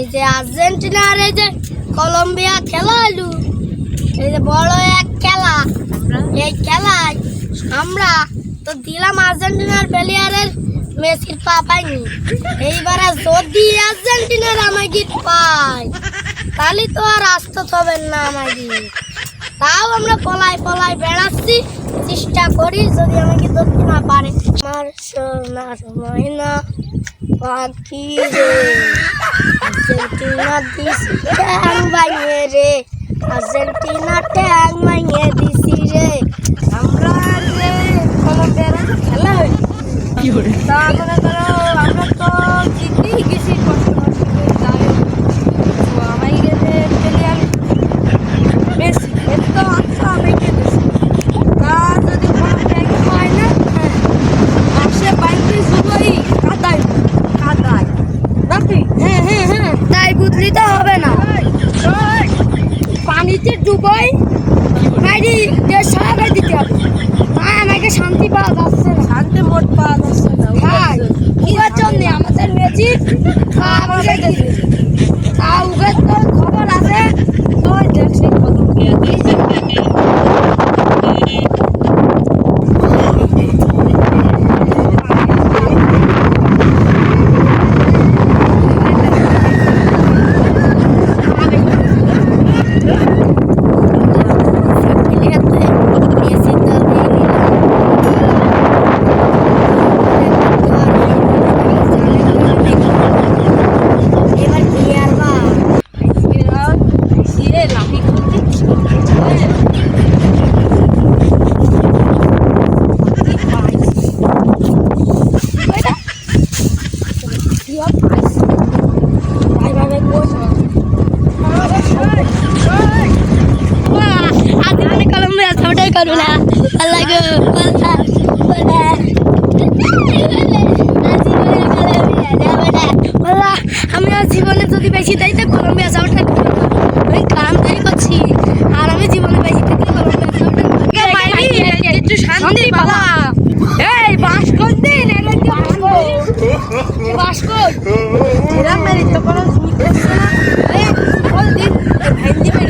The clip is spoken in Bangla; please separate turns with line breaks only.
এই যে আর্জেন্টিনা আর এই যে কলম্বিয়া খেলা হলো এই যে বড় এক খেলা এই খেলায় আমরা তো দিলাম আর্জেন্টিনার প্লেয়ারের মেসির পা পাইনি এইবারে যদি আর্জেন্টিনার আমাকে পাই তাহলে তো আর আসতে হবে না আমাকে তাও আমরা পলাই পলাই বেড়াচ্ছি চেষ্টা করি যদি আমাকে ধরতে না পারে আমার সোনার ময়না পাখি রে? আর্জেন্টিনা দিস ট্যাং ভাঙিয়ে রে। আর্জেন্টিনা ট্যাং ভাঙিয়ে দিছি রে। আমরা রে কলম্বিয়ার একটা খেলা হইল তা মনে করো আমরা তো জিতেই গেছি কষ্ট কষ্ট করে তাই তো আমায় গেছে প্লেয়ার মেসি এর তো আচ্ছা আমি গেছি তা যদি কলম্বিয়াকে হয় না হ্যাঁ পাশে বাইকে শুধুই কাদায় কাদায় নাকি হ্যাঁ হ্যাঁ হ্যাঁ তাই বুঝলি তো হবে না পানিতে ডুবাই দেড়শো টাকা দিতে হবে। মা আমাকে শান্তি পাওয়া যাচ্ছে শান্তি মোট পাওয়া যাচ্ছে করুণা আল্লাহ গো আল্লাহ আমি আর জীবনে যদি বেশি দেয় তো কলম্বিয়া যাওয়াটা আমি কাম তাই করছি আর আমি জীবনে বেশি থাকলে কলম্বিয়া একটু শান্তি বাবা এই বাস কর দিন বাস কর এরা মেরি কোনো বুঝতেছে না এই বল দিন ভেন্ডি